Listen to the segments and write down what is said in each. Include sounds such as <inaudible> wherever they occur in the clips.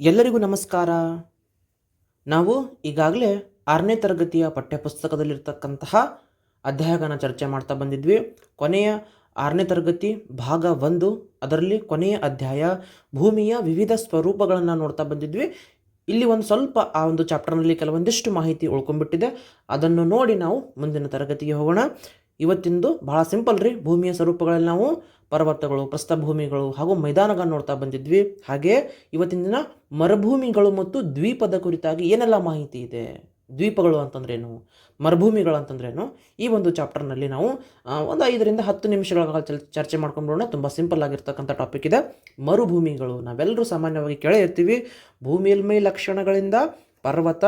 ಎಲ್ಲರಿಗೂ ನಮಸ್ಕಾರ. ನಾವು ಈಗಾಗಲೇ ಆರನೇ ತರಗತಿಯ ಪಠ್ಯಪುಸ್ತಕದಲ್ಲಿರ್ತಕ್ಕಂತಹ ಅಧ್ಯಾಯಗಳನ್ನು ಚರ್ಚೆ ಮಾಡ್ತಾ ಬಂದಿದ್ವಿ. ಕೊನೆಯ ಆರನೇ ತರಗತಿ ಭಾಗ ಒಂದು, ಅದರಲ್ಲಿ ಕೊನೆಯ ಅಧ್ಯಾಯ ಭೂಮಿಯ ವಿವಿಧ ಸ್ವರೂಪಗಳನ್ನು ನೋಡ್ತಾ ಬಂದಿದ್ವಿ. ಇಲ್ಲಿ ಒಂದು ಸ್ವಲ್ಪ ಆ ಒಂದು ಚಾಪ್ಟರ್ನಲ್ಲಿ ಕೆಲವೊಂದಿಷ್ಟು ಮಾಹಿತಿ ಉಳ್ಕೊಂಡ್ಬಿಟ್ಟಿದೆ. ಅದನ್ನು ನೋಡಿ ನಾವು ಮುಂದಿನ ತರಗತಿಗೆ ಹೋಗೋಣ. ಇವತ್ತಿಂದು ಭಾಳ ಸಿಂಪಲ್ ರೀ, ಭೂಮಿಯ ಸ್ವರೂಪಗಳಲ್ಲಿ ನಾವು ಪರ್ವತಗಳು, ಪ್ರಸ್ಥಭೂಮಿಗಳು ಹಾಗೂ ಮೈದಾನಗಳನ್ನು ನೋಡ್ತಾ ಬಂದಿದ್ವಿ. ಹಾಗೆ ಇವತ್ತಿನ ದಿನ ಮರುಭೂಮಿಗಳು ಮತ್ತು ದ್ವೀಪದ ಕುರಿತಾಗಿ ಏನೆಲ್ಲ ಮಾಹಿತಿ ಇದೆ? ದ್ವೀಪಗಳು ಅಂತಂದ್ರೇನು? ಮರುಭೂಮಿಗಳು ಅಂತಂದ್ರೇನು? ಈ ಒಂದು ಚಾಪ್ಟರ್ನಲ್ಲಿ ನಾವು ಒಂದು ಐದರಿಂದ ಹತ್ತು ನಿಮಿಷಗಳ ಕಾಲ ಚರ್ಚೆ ಮಾಡ್ಕೊಂಡ್ಬಿಡೋಣ ತುಂಬ ಸಿಂಪಲ್ ಆಗಿರ್ತಕ್ಕಂಥ ಟಾಪಿಕ್ ಇದೆ. ಮರುಭೂಮಿಗಳು. ನಾವೆಲ್ಲರೂ ಸಾಮಾನ್ಯವಾಗಿ ಕೇಳೇ ಇರ್ತೀವಿ ಭೂಮಿಯಲ್ಮೈ ಲಕ್ಷಣಗಳಿಂದ ಪರ್ವತ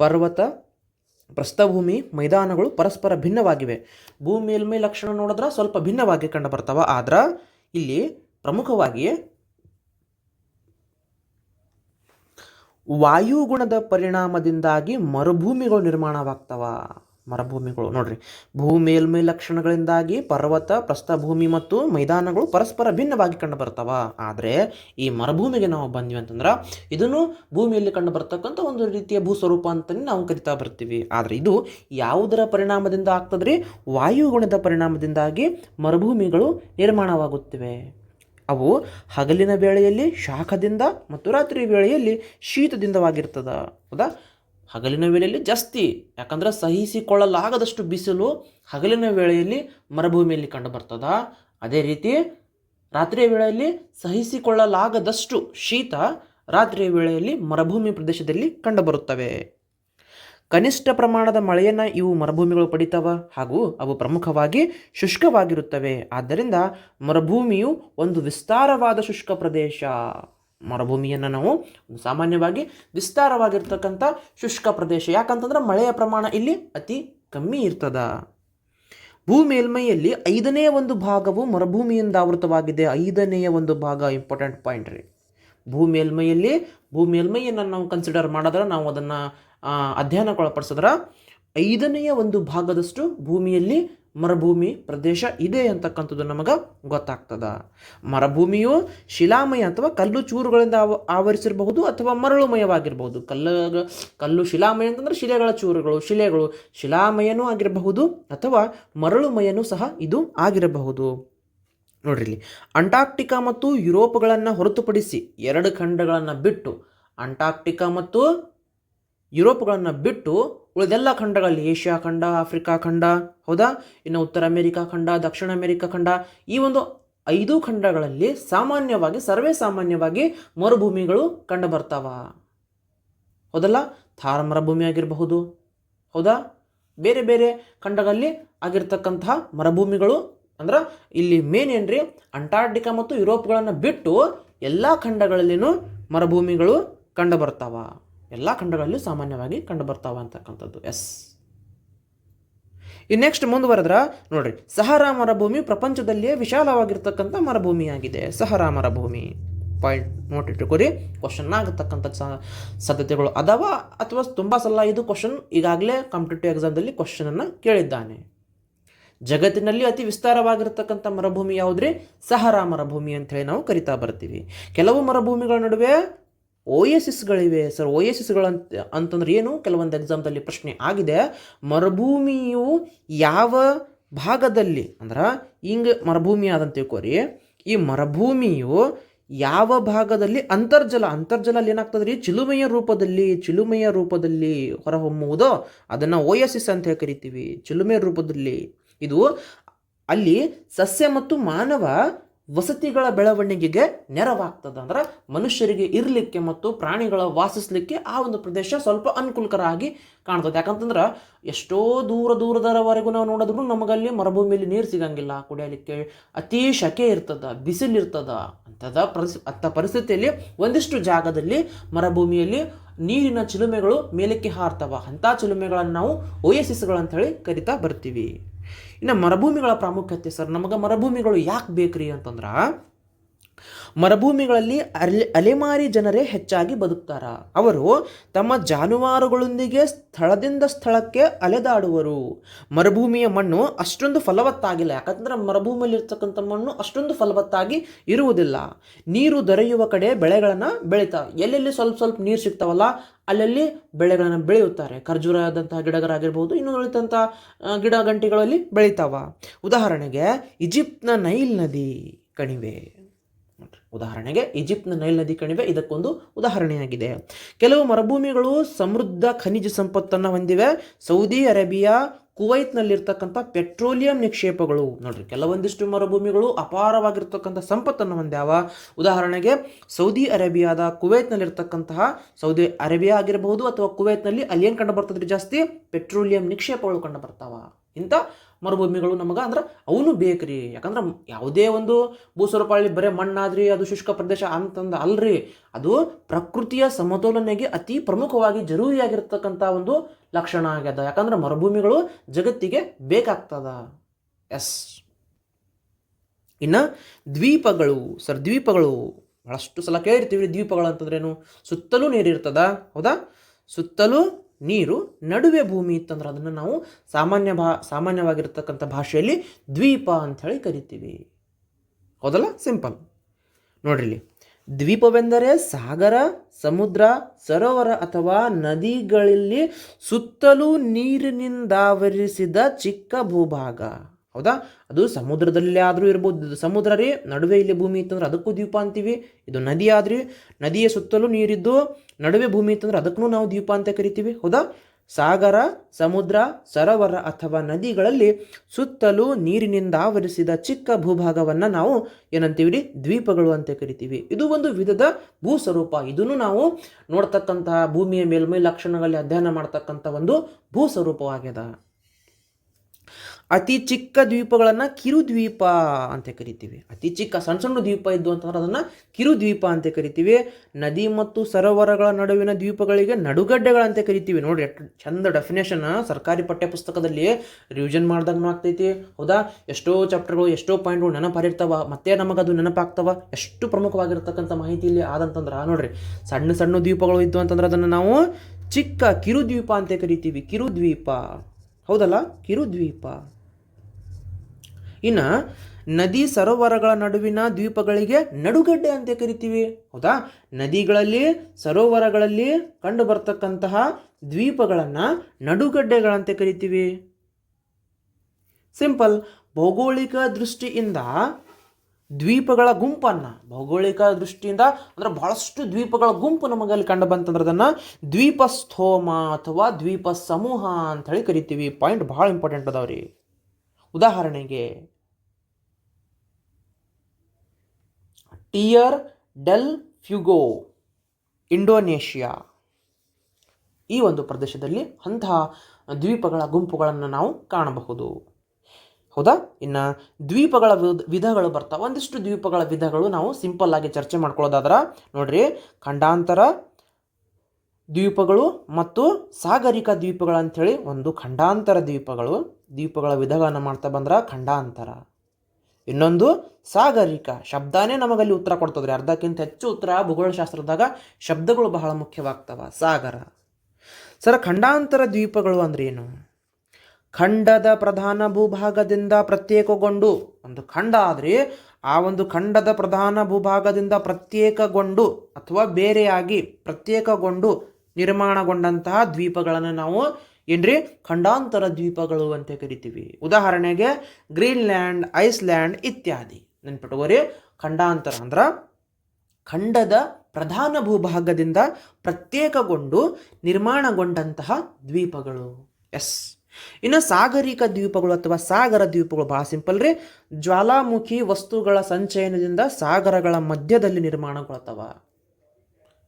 ಪರ್ವತ ಪ್ರಸ್ಥಭೂಮಿ, ಮೈದಾನಗಳು ಪರಸ್ಪರ ಭಿನ್ನವಾಗಿವೆ. ಭೂಮಿ ಮೇಲ್ಮೈ ಲಕ್ಷಣ ನೋಡಿದ್ರೆ ಸ್ವಲ್ಪ ಭಿನ್ನವಾಗಿ ಕಂಡು ಬರ್ತಾವ ಆದ್ರೆ ಇಲ್ಲಿ ಪ್ರಮುಖವಾಗಿ ವಾಯುಗುಣದ ಪರಿಣಾಮದಿಂದಾಗಿ ಮರುಭೂಮಿಗಳು ನಿರ್ಮಾಣವಾಗ್ತವ. ಮರುಭೂಮಿಗಳು. ನೋಡ್ರಿ ಭೂ ಮೇಲ್ಮೈ ಲಕ್ಷಣಗಳಿಂದಾಗಿ ಪರ್ವತ, ಪ್ರಸ್ಥಭೂಮಿ ಮತ್ತು ಮೈದಾನಗಳು ಪರಸ್ಪರ ಭಿನ್ನವಾಗಿ ಕಂಡು ಬರ್ತಾವ ಆದರೆ, ಈ ಮರುಭೂಮಿಗೆ ನಾವು ಬಂದ್ವಿ ಅಂತಂದ್ರೆ, ಇದನ್ನು ಭೂಮಿಯಲ್ಲಿ ಕಂಡು ಬರ್ತಕ್ಕಂಥ ಒಂದು ರೀತಿಯ ಭೂಸ್ವರೂಪ ಅಂತಲೇ ನಾವು ಕರಿತಾ ಬರ್ತೀವಿ. ಆದರೆ ಇದು ಯಾವುದರ ಪರಿಣಾಮದಿಂದ ಆಗ್ತದ್ರಿ? ವಾಯುಗುಣದ ಪರಿಣಾಮದಿಂದಾಗಿ ಮರುಭೂಮಿಗಳು ನಿರ್ಮಾಣವಾಗುತ್ತಿವೆ. ಅವು ಹಗಲಿನ ವೇಳೆಯಲ್ಲಿ ಶಾಖದಿಂದ ಮತ್ತು ರಾತ್ರಿ ವೇಳೆಯಲ್ಲಿ ಶೀತದಿಂದವಾಗಿರ್ತದ ಹೌದಾ? ಹಗಲಿನ ವೇಳೆಯಲ್ಲಿ ಜಾಸ್ತಿ, ಯಾಕಂದ್ರೆ ಸಹಿಸಿಕೊಳ್ಳಲಾಗದಷ್ಟು ಬಿಸಿಲು ಹಗಲಿನ ವೇಳೆಯಲ್ಲಿ ಮರುಭೂಮಿಯಲ್ಲಿ ಕಂಡು ಬರ್ತದ. ಅದೇ ರೀತಿ ರಾತ್ರಿಯ ವೇಳೆಯಲ್ಲಿ ಸಹಿಸಿಕೊಳ್ಳಲಾಗದಷ್ಟು ಶೀತ ರಾತ್ರಿಯ ವೇಳೆಯಲ್ಲಿ ಮರುಭೂಮಿ ಪ್ರದೇಶದಲ್ಲಿ ಕಂಡುಬರುತ್ತವೆ ಕನಿಷ್ಠ ಪ್ರಮಾಣದ ಮಳೆಯನ್ನು ಇವು ಮರುಭೂಮಿಗಳು ಪಡಿತವ? ಹಾಗೂ ಅವು ಪ್ರಮುಖವಾಗಿ ಶುಷ್ಕವಾಗಿರುತ್ತವೆ. ಆದ್ದರಿಂದ ಮರುಭೂಮಿಯು ಒಂದು ವಿಸ್ತಾರವಾದ ಶುಷ್ಕ ಪ್ರದೇಶ. ಮರುಭೂಮಿಯನ್ನು ನಾವು ಸಾಮಾನ್ಯವಾಗಿ ವಿಸ್ತಾರವಾಗಿರ್ತಕ್ಕಂಥ ಶುಷ್ಕ ಪ್ರದೇಶ. ಯಾಕಂತಂದ್ರೆ ಮಳೆಯ ಪ್ರಮಾಣ ಇಲ್ಲಿ ಅತಿ ಕಮ್ಮಿ ಇರ್ತದ. ಭೂ ಮೇಲ್ಮೈಯಲ್ಲಿ ಐದನೇ ಒಂದು ಭಾಗವು ಮರುಭೂಮಿಯಿಂದ ಆವೃತವಾಗಿದೆ. ಐದನೆಯ ಒಂದು ಭಾಗ ಇಂಪಾರ್ಟೆಂಟ್ ಪಾಯಿಂಟ್ ರೀ. ಭೂ ಮೇಲ್ಮೈಯಲ್ಲಿ ಭೂ ಮೇಲ್ಮೈಯನ್ನು ನಾವು ಕನ್ಸಿಡರ್ ಮಾಡಿದ್ರೆ ನಾವು ಅದನ್ನು ಅಧ್ಯಯನಕ್ಕೊಳಪಡಿಸಿದ್ರೆ ಐದನೆಯ ಒಂದು ಭಾಗದಷ್ಟು ಭೂಮಿಯಲ್ಲಿ ಮರುಭೂಮಿ ಪ್ರದೇಶ ಇದೆ ಅಂತಕ್ಕಂಥದ್ದು ನಮಗೆ ಗೊತ್ತಾಗ್ತದ. ಮರುಭೂಮಿಯು ಶಿಲಾಮಯ ಅಥವಾ ಕಲ್ಲು ಚೂರುಗಳಿಂದ ಆವ, ಆವರಿಸಿರಬಹುದು ಅಥವಾ ಮರಳುಮಯವಾಗಿರಬಹುದು. ಕಲ್ಲು ಕಲ್ಲು ಶಿಲಾಮಯ ಅಂತಂದ್ರೆ ಶಿಲೆಗಳ ಚೂರುಗಳು, ಶಿಲೆಗಳು ಶಿಲಾಮಯನೂ ಆಗಿರಬಹುದು ಅಥವಾ ಮರಳುಮಯನೂ ಸಹ ಇದು ಆಗಿರಬಹುದು. ನೋಡ್ರಿ ಅಂಟಾರ್ಕ್ಟಿಕಾ ಮತ್ತು ಯುರೋಪ್ಗಳನ್ನು ಹೊರತುಪಡಿಸಿ ಎರಡು ಖಂಡಗಳನ್ನು ಬಿಟ್ಟು, ಅಂಟಾರ್ಕ್ಟಿಕಾ ಮತ್ತು ಯುರೋಪ್ಗಳನ್ನು ಬಿಟ್ಟು ಉಳಿದೆಲ್ಲ ಖಂಡಗಳಲ್ಲಿ ಏಷ್ಯಾ ಖಂಡ, ಆಫ್ರಿಕಾ ಖಂಡ, ಹೌದಾ? ಇನ್ನು ಉತ್ತರ ಅಮೆರಿಕಾ ಖಂಡ, ದಕ್ಷಿಣ ಅಮೆರಿಕಾ ಖಂಡ, ಈ ಒಂದು ಐದು ಖಂಡಗಳಲ್ಲಿ ಸಾಮಾನ್ಯವಾಗಿ, ಸರ್ವೇ ಸಾಮಾನ್ಯವಾಗಿ ಮರುಭೂಮಿಗಳು ಕಂಡು ಬರ್ತಾವ ಹೌದಲ್ಲ? ಥಾರ್ ಮರುಭೂಮಿ ಆಗಿರಬಹುದು, ಹೌದಾ? ಬೇರೆ ಬೇರೆ ಖಂಡಗಳಲ್ಲಿ ಆಗಿರ್ತಕ್ಕಂತಹ ಮರುಭೂಮಿಗಳು, ಅಂದ್ರೆ ಇಲ್ಲಿ ಮೇನ್ ಏನ್ರಿ? ಅಂಟಾರ್ಟಿಕಾ ಮತ್ತು ಯುರೋಪ್ಗಳನ್ನು ಬಿಟ್ಟು ಎಲ್ಲ ಖಂಡಗಳಲ್ಲಿನೂ ಮರುಭೂಮಿಗಳು ಕಂಡು ಬರ್ತಾವ ಎಲ್ಲ ಖಂಡಗಳಲ್ಲೂ ಸಾಮಾನ್ಯವಾಗಿ ಕಂಡು ಬರ್ತಾವ ಅಂತಕ್ಕಂಥದ್ದು. ಎಸ್ ಇನ್ ನೆಕ್ಸ್ಟ್ ಮುಂದುವರೆದ್ರೆ ನೋಡ್ರಿ, ಸಹರಾ ಮರುಭೂಮಿ ಪ್ರಪಂಚದಲ್ಲಿಯೇ ವಿಶಾಲವಾಗಿರ್ತಕ್ಕಂಥ ಮರುಭೂಮಿಯಾಗಿದೆ. ಸಹರಾ ಮರುಭೂಮಿ. ಪಾಯಿಂಟ್ ನೋಟ್ ಇಟ್ಟುಕೊರಿ ಕ್ವಶನ್ ಆಗತಕ್ಕಂಥ ಸಾಧ್ಯತೆಗಳು ಅದಾವ ಅಥವಾ ತುಂಬ ಸಲ ಇದು ಕ್ವಶನ್ ಈಗಾಗಲೇ ಕಾಂಪಿಟೇಟಿವ್ ಎಕ್ಸಾಮ್ದಲ್ಲಿ ಕ್ವಶನನ್ನು ಕೇಳಿದ್ದಾನೆ. ಜಗತ್ತಿನಲ್ಲಿ ಅತಿ ವಿಸ್ತಾರವಾಗಿರ್ತಕ್ಕಂಥ ಮರುಭೂಮಿ ಯಾವುದ್ರಿ? ಸಹರಾ ಮರುಭೂಮಿ ಅಂತೇಳಿ ನಾವು ಕರಿತಾ ಬರ್ತೀವಿ. ಕೆಲವು ಮರುಭೂಮಿಗಳ ನಡುವೆ ಓಯಸಿಸ್ಗಳಿವೆ. ಸರ್, ಓಯಸಿಸ್ಗಳು ಅಂತ, ಅಂತಂದ್ರೆ ಏನು? ಕೆಲವೊಂದು ಎಕ್ಸಾಮ್ದಲ್ಲಿ ಪ್ರಶ್ನೆ ಆಗಿದೆ. ಮರುಭೂಮಿಯು ಯಾವ ಭಾಗದಲ್ಲಿ? ಅಂದ್ರೆ, ಹಿಂಗೆ ಮರುಭೂಮಿ ಆದಂತ ತಿಳ್ಕೊರಿ ಈ ಮರುಭೂಮಿಯು ಯಾವ ಭಾಗದಲ್ಲಿ? ಅಂತರ್ಜಲ. ಅಂತರ್ಜಲ ಅಲ್ಲಿ ಏನಾಗ್ತದ್ರಿ? ಚಿಲುಮೆಯ ರೂಪದಲ್ಲಿ ಚಿಲುಮೆಯ ರೂಪದಲ್ಲಿ ಹೊರಹೊಮ್ಮುವುದೋ. ಅದನ್ನು ಓಯಸಿಸ್ ಅಂತ ಹೇಳಿ ಕರಿತೀವಿ. ಚಿಲುಮೆಯ ರೂಪದಲ್ಲಿ. ಇದು ಅಲ್ಲಿ ಸಸ್ಯ ಮತ್ತು ಮಾನವ ವಸತಿಗಳ ಬೆಳವಣಿಗೆಗೆ ನೆರವಾಗ್ತದೆ ಅಂದ್ರೆ ಮನುಷ್ಯರಿಗೆ ಇರಲಿಕ್ಕೆ ಮತ್ತು ಪ್ರಾಣಿಗಳ ವಾಸಿಸಲಿಕ್ಕೆ ಆ ಒಂದು ಪ್ರದೇಶ ಸ್ವಲ್ಪ ಅನುಕೂಲಕರ ಆಗಿ ಕಾಣ್ತದೆ. ಯಾಕಂತಂದ್ರೆ ಎಷ್ಟೋ ದೂರ ದೂರದವರೆಗೂ ನಾವು ನೋಡಿದ್ರು ನಮಗಲ್ಲಿ ಮರುಭೂಮಿಯಲ್ಲಿ ನೀರು ಸಿಗಂಗಿಲ್ಲ. ಕುಡಿಯಲಿಕ್ಕೆ ಅತಿ ಶಕೆ ಇರ್ತದ ಬಿಸಿಲು ಇರ್ತದ ಅಂಥದ ಪರಿಸ್ ಅಂಥ ಪರಿಸ್ಥಿತಿಯಲ್ಲಿ ಒಂದಿಷ್ಟು ಜಾಗದಲ್ಲಿ ಮರುಭೂಮಿಯಲ್ಲಿ ನೀರಿನ ಚಿಲುಮೆಗಳು ಮೇಲಕ್ಕೆ ಹಾರ್ತವ. ಅಂಥ ಚಿಲುಮೆಗಳನ್ನು ನಾವು ಓಯಸಿಸ್ಗಳು ಅಂತ ಹೇಳಿ ಕರಿತಾ ಬರ್ತೀವಿ. ಇನ್ನು ಮರುಭೂಮಿಗಳ ಪ್ರಾಮುಖ್ಯತೆ ಸರ್. ನಮಗೆ ಮರುಭೂಮಿಗಳು ಯಾಕೆ ಬೇಕ್ರಿ ಅಂತಂದ್ರೆ ಮರುಭೂಮಿಗಳಲ್ಲಿ ಅಲೆ, ಅಲೆಮಾರಿ ಜನರೇ ಹೆಚ್ಚಾಗಿ ಬದುಕ್ತಾರ. ಅವರು ತಮ್ಮ ಜಾನುವಾರುಗಳೊಂದಿಗೆ ಸ್ಥಳದಿಂದ ಸ್ಥಳಕ್ಕೆ ಅಲೆದಾಡುವರು. ಮರುಭೂಮಿಯ ಮಣ್ಣು ಅಷ್ಟೊಂದು ಫಲವತ್ತಾಗಿಲ್ಲ. ಯಾಕಂದ್ರೆ ಮರುಭೂಮಿಯಲ್ಲಿ ಇರ್ತಕ್ಕಂಥ ಮಣ್ಣು ಅಷ್ಟೊಂದು ಫಲವತ್ತಾಗಿ ಇರುವುದಿಲ್ಲ. ನೀರು ದೊರೆಯುವ ಕಡೆ ಬೆಳೆಗಳನ್ನು ಬೆಳೀತಾರೆ ಎಲ್ಲೆಲ್ಲಿ ಸ್ವಲ್ಪ ಸ್ವಲ್ಪ ನೀರು ಸಿಗ್ತಾವಲ್ಲ, ಅಲ್ಲಲ್ಲಿ ಬೆಳೆಗಳನ್ನು ಬೆಳೆಯುತ್ತಾರೆ. ಖರ್ಜೂರದಂತಹ ಗಿಡಗಳಾಗಿರ್ಬೋದು ಇನ್ನು ಉಳಿದಂಥ ಗಿಡ ಗಂಟಿಗಳಲ್ಲಿ ಬೆಳೀತಾವ. ಉದಾಹರಣೆಗೆ ಈಜಿಪ್ಟ್ನ ನೈಲ್ ನದಿ, ಕಣಿವೆ. ನೋಡ್ರಿ, ಉದಾಹರಣೆಗೆ ಈಜಿಪ್ಟ್ನ ನೈಲ್ ನದಿ ಕಣಿವೆ ಇದಕ್ಕೊಂದು ಉದಾಹರಣೆಯಾಗಿದೆ. ಕೆಲವು ಮರುಭೂಮಿಗಳು ಸಮೃದ್ಧ ಖನಿಜ ಸಂಪತ್ತನ್ನು ಹೊಂದಿವೆ. ಸೌದಿ ಅರೇಬಿಯಾ ಕುವೈತ್ನಲ್ಲಿರ್ತಕ್ಕಂಥ ಪೆಟ್ರೋಲಿಯಂ ನಿಕ್ಷೇಪಗಳು. ನೋಡ್ರಿ ಕೆಲವೊಂದಿಷ್ಟು ಮರುಭೂಮಿಗಳು ಅಪಾರವಾಗಿರ್ತಕ್ಕಂಥ ಸಂಪತ್ತನ್ನು ಹೊಂದ್ಯಾವ. ಉದಾಹರಣೆಗೆ ಸೌದಿ ಅರೇಬಿಯಾದ ಕುವೈತ್ನಲ್ಲಿರ್ತಕ್ಕಂತಹ ಸೌದಿ ಅರೇಬಿಯಾ ಆಗಿರಬಹುದು ಅಥವಾ ಕುವೈತ್ನಲ್ಲಿ ಅಲ್ಲಿ ಏನು ಕಂಡು ಬರ್ತದ್ರಿ ಜಾಸ್ತಿ ಪೆಟ್ರೋಲಿಯಂ ನಿಕ್ಷೇಪಗಳು ಕಂಡು ಬರ್ತಾವ ಇಂಥ ಮರುಭೂಮಿಗಳು ನಮಗೆ ಅಂದ್ರೆ ಅವನು ಬೇಕ್ರಿ. ಯಾಕಂದ್ರೆ ಯಾವುದೇ ಒಂದು ಭೂಸ್ವರೂಪಳ್ಳಿ ಬರೀ ಮಣ್ಣಾದ್ರಿ, ಅದು ಶುಷ್ಕ ಪ್ರದೇಶ ಅಂತಂದ ಅಲ್ರಿ. ಅದು ಪ್ರಕೃತಿಯ ಸಮತೋಲನೆಗೆ ಅತಿ ಪ್ರಮುಖವಾಗಿ ಜರೂರಿಯಾಗಿರ್ತಕ್ಕಂಥ ಒಂದು ಲಕ್ಷಣ ಆಗ್ಯದ. ಯಾಕಂದ್ರೆ ಮರುಭೂಮಿಗಳು ಜಗತ್ತಿಗೆ ಬೇಕಾಗ್ತದ. ಎಸ್. ಇನ್ನು ದ್ವೀಪಗಳು, ಸರ್ ದ್ವೀಪಗಳು ಭಾಳಷ್ಟು ಸಲ ಕೇಳಿರ್ತೀವಿ ದ್ವೀಪಗಳು ಅಂತಂದ್ರೇನು? ಸುತ್ತಲೂ ನೀರಿರ್ತದ, ಹೌದಾ? ಸುತ್ತಲೂ ನೀರು ನಡುವೆ ಭೂಮಿ ಇತ್ತಂದ್ರೆ ಅದನ್ನು ನಾವು ಸಾಮಾನ್ಯ ಭಾ, ಸಾಮಾನ್ಯವಾಗಿರ್ತಕ್ಕಂಥ ಭಾಷೆಯಲ್ಲಿ ದ್ವೀಪ ಅಂಥೇಳಿ ಕರಿತೀವಿ. ಹೌದಲ್ಲ? ಸಿಂಪಲ್ ನೋಡ್ರಿ ಇಲ್ಲಿ ದ್ವೀಪವೆಂದರೆ ಸಾಗರ, ಸಮುದ್ರ, ಸರೋವರ ಅಥವಾ ನದಿಗಳಲ್ಲಿ ಸುತ್ತಲೂ ನೀರಿನಿಂದಾವರಿಸಿದ ಚಿಕ್ಕ ಭೂಭಾಗ. ಹೌದಾ? ಅದು ಸಮುದ್ರದಲ್ಲಿ ಆದರೂ ಇರ್ಬೋದು. ಸಮುದ್ರ ರೀ, ನಡುವೆ ಇಲ್ಲಿ ಭೂಮಿ ಇತ್ತಂದ್ರೆ ಅದಕ್ಕೂ ದ್ವೀಪ ಅಂತೀವಿ. ಇದು ನದಿ ಆದ್ರಿ, ನದಿಯ ಸುತ್ತಲೂ ನೀರಿದ್ದು ನಡುವೆ ಭೂಮಿ ಇತ್ತಂದ್ರೆ ಅದಕ್ಕೂ ನಾವು ದ್ವೀಪ ಅಂತ ಕರಿತೀವಿ. ಹೌದಾ? ಸಾಗರ, ಸಮುದ್ರ, ಸರೋವರ ಅಥವಾ ನದಿಗಳಲ್ಲಿ ಸುತ್ತಲೂ ನೀರಿನಿಂದ ಆವರಿಸಿದ ಚಿಕ್ಕ ಭೂಭಾಗವನ್ನು ನಾವು ಏನಂತೀವಿ ದ್ವೀಪಗಳು ಅಂತ ಕರಿತೀವಿ. ಇದು ಒಂದು ವಿಧದ ಭೂ ಸ್ವರೂಪ ಇದನ್ನು ನಾವು ನೋಡ್ತಕ್ಕಂತಹ ಭೂಮಿಯ ಮೇಲ್ಮೈ ಲಕ್ಷಣಗಳಲ್ಲಿ ಅಧ್ಯಯನ ಮಾಡ್ತಕ್ಕಂಥ ಒಂದು ಭೂ ಸ್ವರೂಪವಾಗ್ಯದ ಅತಿ ಚಿಕ್ಕ ದ್ವೀಪಗಳನ್ನು ಕಿರುದ್ವೀಪ ಅಂತ ಕರಿತೀವಿ. ಅತಿ ಚಿಕ್ಕ ಸಣ್ಣ ಸಣ್ಣ ದ್ವೀಪ ಇದ್ದು ಅಂತಂದ್ರೆ ಅದನ್ನು ಕಿರುದ್ವೀಪ ಅಂತ ಕರಿತೀವಿ. ನದಿ ಮತ್ತು ಸರೋವರಗಳ ನಡುವಿನ ದ್ವೀಪಗಳಿಗೆ ನಡುಗಡ್ಡೆಗಳಂತೆ ಕರಿತೀವಿ. ನೋಡಿ ಎಷ್ಟು ಚಂದ ಡೆಫಿನೇಷನ್ ಸರ್ಕಾರಿ ಪಠ್ಯಪುಸ್ತಕದಲ್ಲಿ ರಿವಿಷನ್ ಮಾಡ್ದಾಗೂ ಆಗ್ತೈತಿ. ಹೌದಾ? ಎಷ್ಟೋ ಚಾಪ್ಟರ್ಗಳು ಎಷ್ಟೋ ಪಾಯಿಂಟ್ಗಳು ನೆನಪಾರಿರ್ತಾವ ಮತ್ತೆ ನಮಗದು ನೆನಪಾಗ್ತವ. ಎಷ್ಟು ಪ್ರಮುಖವಾಗಿರ್ತಕ್ಕಂಥ ಮಾಹಿತಿ ಇಲ್ಲಿ ಆದಂತಂದ್ರೆ, ನೋಡ್ರಿ, ಸಣ್ಣ ಸಣ್ಣ ದ್ವೀಪಗಳು ಇದ್ದು ಅಂತಂದ್ರೆ ಅದನ್ನು ನಾವು ಚಿಕ್ಕ ಕಿರುದ್ವೀಪ ಅಂತ ಕರಿತೀವಿ. ಕಿರುದ್ವೀಪ. ಹೌದಲ್ಲ? ಕಿರುದ್ವೀಪ. ಇನ್ನು ನದಿ ಸರೋವರಗಳ ನಡುವಿನ ದ್ವೀಪಗಳಿಗೆ ನಡುಗಡ್ಡೆ ಅಂತ ಕರಿತೀವಿ. ಹೌದಾ? ನದಿಗಳಲ್ಲಿ, ಸರೋವರಗಳಲ್ಲಿ ಕಂಡು ಬರ್ತಕ್ಕಂತಹ ದ್ವೀಪಗಳನ್ನು ನಡುಗಡ್ಡೆಗಳಂತೆ ಕರಿತೀವಿ. ಸಿಂಪಲ್. ಭೌಗೋಳಿಕ ದೃಷ್ಟಿಯಿಂದ ದ್ವೀಪಗಳ ಗುಂಪನ್ನು, ಭೌಗೋಳಿಕ ದೃಷ್ಟಿಯಿಂದ ಅಂದ್ರೆ ಬಹಳಷ್ಟು ದ್ವೀಪಗಳ ಗುಂಪು ನಮಗೆ ಅಲ್ಲಿ ಕಂಡು ಬಂತಂದ್ರೆ ಅದನ್ನು ದ್ವೀಪಸ್ಥೋಮ ಅಥವಾ ದ್ವೀಪ ಸಮೂಹ ಅಂತ ಹೇಳಿ ಕರಿತೀವಿ. ಪಾಯಿಂಟ್ ಭಾಳ ಇಂಪಾರ್ಟೆಂಟ್ ಅದಾವ್ರಿ. ಉದಾಹರಣೆಗೆ ಟಿಯರ್ ಡೆಲ್ ಫ್ಯುಗೋ, ಇಂಡೋನೇಷ್ಯಾ. ಈ ಒಂದು ಪ್ರದೇಶದಲ್ಲಿ ಅಂತಹ ದ್ವೀಪಗಳ ಗುಂಪುಗಳನ್ನು ನಾವು ಕಾಣಬಹುದು. ಹೌದಾ? ಇನ್ನು ದ್ವೀಪಗಳ ವಿಧ- ವಿಧಗಳು ಬರ್ತಾವೆ ಒಂದಿಷ್ಟು ದ್ವೀಪಗಳ ವಿಧಗಳು ನಾವು ಸಿಂಪಲ್ ಆಗಿ ಚರ್ಚೆ ಮಾಡ್ಕೊಳ್ಳೋದಾದ್ರೆ, ನೋಡ್ರಿ, ಖಂಡಾಂತರ ದ್ವೀಪಗಳು ಮತ್ತು ಸಾಗರಿಕ ದ್ವೀಪಗಳು ಒಂದು ಖಂಡಾಂತರ ದ್ವೀಪಗಳು. ದ್ವೀಪಗಳ ವಿಧಗಳನ್ನು ಮಾಡ್ತಾ ಬಂದ್ರೆ ಖಂಡಾಂತರ. ಇನ್ನೊಂದು ಸಾಗರಿಕ. ಶಬ್ದನೇ ನಮಗಲ್ಲಿ ಉತ್ತರ ಕೊಡ್ತದ್ರಿ ಅರ್ಧಕ್ಕಿಂತ ಹೆಚ್ಚು ಉತ್ತರ ಭೂಗೋಳಶಾಸ್ತ್ರದಾಗ ಶಬ್ದಗಳು ಬಹಳ ಮುಖ್ಯವಾಗ್ತವ. ಸಾಗರ. ಸರ, ಖಂಡಾಂತರ ದ್ವೀಪಗಳು ಅಂದ್ರೆ ಏನು? ಖಂಡದ ಪ್ರಧಾನ ಭೂಭಾಗದಿಂದ ಪ್ರತ್ಯೇಕಗೊಂಡು, ಒಂದು ಖಂಡ ಆದರೆ ಆ ಒಂದು ಖಂಡದ ಪ್ರಧಾನ ಭೂಭಾಗದಿಂದ ಪ್ರತ್ಯೇಕಗೊಂಡು ಅಥವಾ ಬೇರೆಯಾಗಿ ಪ್ರತ್ಯೇಕಗೊಂಡು ನಿರ್ಮಾಣಗೊಂಡಂತಹ ದ್ವೀಪಗಳನ್ನು ನಾವು ಏನ್ರಿ? ಖಂಡಾಂತರ ದ್ವೀಪಗಳು ಅಂತ ಕರಿತೀವಿ. ಉದಾಹರಣೆಗೆ ಗ್ರೀನ್ಲ್ಯಾಂಡ್, ಐಸ್ಲ್ಯಾಂಡ್ ಇತ್ಯಾದಿ. ನೆನ್ಪಿಟ್ಕೋರಿ? ಖಂಡಾಂತರ ಅಂದ್ರೆ ಖಂಡದ ಪ್ರಧಾನ ಭೂಭಾಗದಿಂದ ಪ್ರತ್ಯೇಕಗೊಂಡು ನಿರ್ಮಾಣಗೊಂಡಂತಹ ದ್ವೀಪಗಳು. ಎಸ್. ಇನ್ನು ಸಾಗರಿಕ ದ್ವೀಪಗಳು ಅಥವಾ ಸಾಗರ ದ್ವೀಪಗಳು ಬಹಳ ಸಿಂಪಲ್ ರೀ. ಜ್ವಾಲಾಮುಖಿ ವಸ್ತುಗಳ ಸಂಚಯನದಿಂದ ಸಾಗರಗಳ ಮಧ್ಯದಲ್ಲಿ ನಿರ್ಮಾಣಗೊಳ್ತವ.